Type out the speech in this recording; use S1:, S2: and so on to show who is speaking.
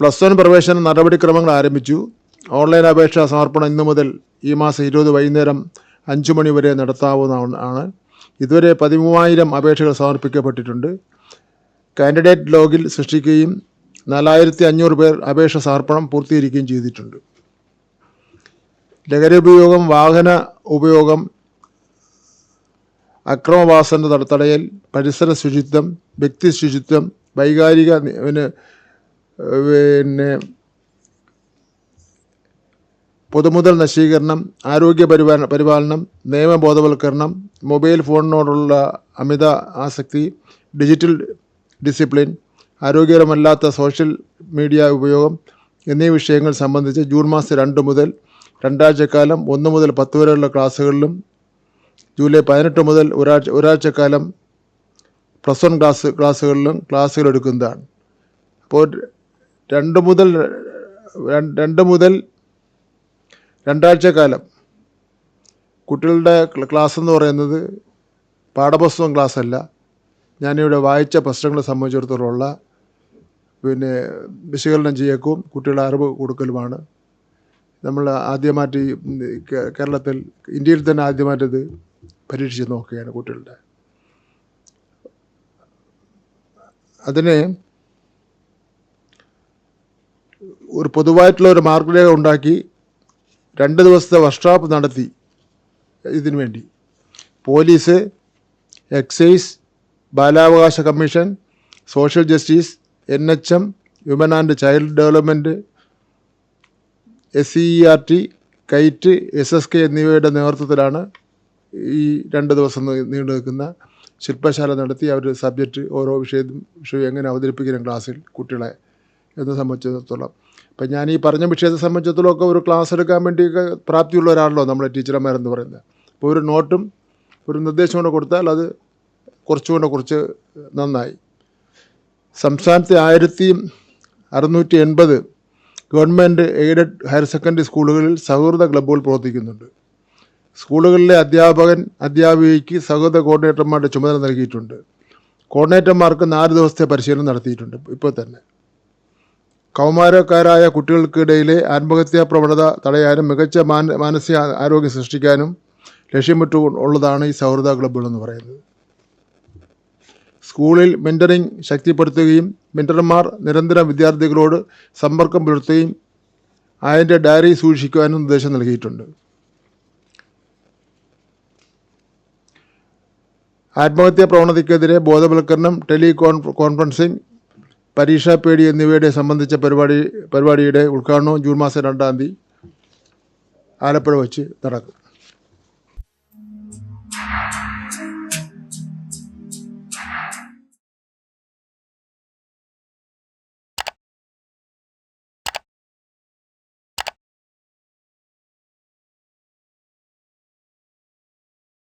S1: Plus one പ്രവേശന നടപടിക്രമങ്ങൾ ആരംഭിച്ചു. ഓൺലൈൻ അപേക്ഷാ സമർപ്പണം ഇന്നു മുതൽ ഈ മാസം ഇരുപത് വൈകുന്നേരം അഞ്ച് മണി വരെ നടത്താവുന്നതാണ്. ഇതുവരെ പതിമൂവായിരം അപേക്ഷകൾ സമർപ്പിക്കപ്പെട്ടിട്ടുണ്ട്. കാൻഡിഡേറ്റ് ലോഗിൽ സൃഷ്ടിക്കുകയും നാലായിരത്തി അഞ്ഞൂറ് പേർ അപേക്ഷ സമർപ്പണം പൂർത്തീകരിക്കുകയും ചെയ്തിട്ടുണ്ട്. ലഹരി ഉപയോഗം വാഹന ഉപയോഗം അക്രമവാസന തട- തടയൽ പരിസര ശുചിത്വം വ്യക്തി ശുചിത്വം വൈകാരിക പിന്നെ പൊതുമുതൽ നശീകരണം ആരോഗ്യ പരിപാലന പരിപാലനം നിയമബോധവൽക്കരണം മൊബൈൽ ഫോണിനോടുള്ള അമിത ആസക്തി ഡിജിറ്റൽ ഡിസിപ്ലിൻ ആരോഗ്യകരമല്ലാത്ത സോഷ്യൽ മീഡിയ ഉപയോഗം എന്നീ വിഷയങ്ങൾ സംബന്ധിച്ച് ജൂൺ മാസം രണ്ട് മുതൽ രണ്ടാഴ്ചക്കാലം ഒന്ന് മുതൽ പത്ത് വരെയുള്ള ക്ലാസ്സുകളിലും ജൂലൈ പതിനെട്ട് മുതൽ ഒരാഴ്ച ഒരാഴ്ചക്കാലം പ്ലസ് വൺ ക്ലാസ് ക്ലാസ്സുകളിലും ക്ലാസ്സുകൾ എടുക്കുന്നതാണ്. അപ്പോൾ രണ്ട് മുതൽ രണ്ട് മുതൽ രണ്ടാഴ്ച കാലം കുട്ടികളുടെ ക്ലാസ് എന്ന് പറയുന്നത് പാഠപുസ്തകം ക്ലാസ് അല്ല ഞാനിവിടെ വായിച്ച പ്രശ്നങ്ങളെ സംബന്ധിച്ചിടത്തോളമുള്ള പിന്നെ വിശകലനം ചെയ്യക്കും കുട്ടികളുടെ അറിവ് കൊടുക്കലുമാണ്. നമ്മൾ ആദ്യമായിട്ട് കേരളത്തിൽ ഇന്ത്യയിൽ തന്നെ ആദ്യമായിട്ടത് പരീക്ഷിച്ച് നോക്കുകയാണ് കുട്ടികളുടെ. അതിന് ഒരു പൊതുവായിട്ടുള്ള ഒരു മാർഗരേഖ ഉണ്ടാക്കി രണ്ട് ദിവസത്തെ വർക്ക്ഷോപ്പ് നടത്തി. ഇതിനു വേണ്ടി. പോലീസ് എക്സൈസ് ബാലാവകാശ commission social justice N H M women and child development S E R T KITE S S K എന്നിവയുടെ നേതൃത്വത്തിലാണ് ഈ രണ്ട് ദിവസം നീണ്ടു നിൽക്കുന്ന ശില്പശാല നടത്തി. അവർ സബ്ജക്റ്റ് ഓരോ വിഷയവും വിഷയം എങ്ങനെ അവതരിപ്പിക്കുന്ന ക്ലാസ്സിൽ കുട്ടികളെ എന്ന് സംബന്ധിച്ചിടത്തോളം. ഇപ്പം ഞാൻ ഈ പറഞ്ഞ വിഷയത്തെ സംബന്ധിച്ചിടത്തോളം ഒക്കെ ഒരു ക്ലാസ് എടുക്കാൻ വേണ്ടിയൊക്കെ പ്രാപ്തിയുള്ള ഒരാളല്ലോ നമ്മളെ ടീച്ചർമാരെന്ന് പറയുന്നത്. അപ്പോൾ ഒരു നോട്ടും ഒരു നിർദ്ദേശം കൂടെ കൊടുത്താൽ അത് കുറച്ചുകൂടെ കുറച്ച് നന്നായി. സംസ്ഥാനത്തെ ആയിരത്തി അറുന്നൂറ്റി എൺപത് ഗവൺമെന്റ് എയ്ഡഡ് ഹയർ സെക്കൻഡറി സ്കൂളുകളിൽ സൗഹൃദ ക്ലബ്ബുകൾ പ്രവർത്തിക്കുന്നുണ്ട്. സ്കൂളുകളിലെ അധ്യാപകൻ അധ്യാപികയ്ക്ക് സൗഹൃദ കോർഡിനേറ്റർമാരുടെ ചുമതല നൽകിയിട്ടുണ്ട്. കോർഡിനേറ്റർമാർക്ക് നാല് ദിവസത്തെ പരിശീലനം നടത്തിയിട്ടുണ്ട് ഇപ്പോൾ തന്നെ. കൗമാരക്കാരായ കുട്ടികൾക്കിടയിലെ ആത്മഹത്യാ പ്രവണത തടയാനും മികച്ച മാന മാനസിക ആരോഗ്യം സൃഷ്ടിക്കാനും ലക്ഷ്യമിട്ട് ഉള്ളതാണ് ഈ സൗഹൃദ ക്ലബ്ബുകൾ എന്ന് പറയുന്നത്. സ്കൂളിൽ മെന്ററിംഗ് ശക്തിപ്പെടുത്തുകയും മെന്റർമാർ നിരന്തരം വിദ്യാർത്ഥികളോട് സമ്പർക്കം പുലർത്തുകയും അതിന്റെ ഡയറി സൂക്ഷിക്കുവാനും നിർദ്ദേശം നൽകിയിട്ടുണ്ട്. ആത്മഹത്യാ പ്രവണതയ്ക്കെതിരെ ബോധവൽക്കരണം ടെലി കോൺ കോൺഫറൻസിംഗ് പരീക്ഷാ പേടി എന്നിവയുടെ സംബന്ധിച്ച പരിപാടി പരിപാടിയുടെ ഉദ്ഘാടനവും ജൂൺ മാസം രണ്ടാം തീയതി ആലപ്പുഴ വച്ച് നടക്കും.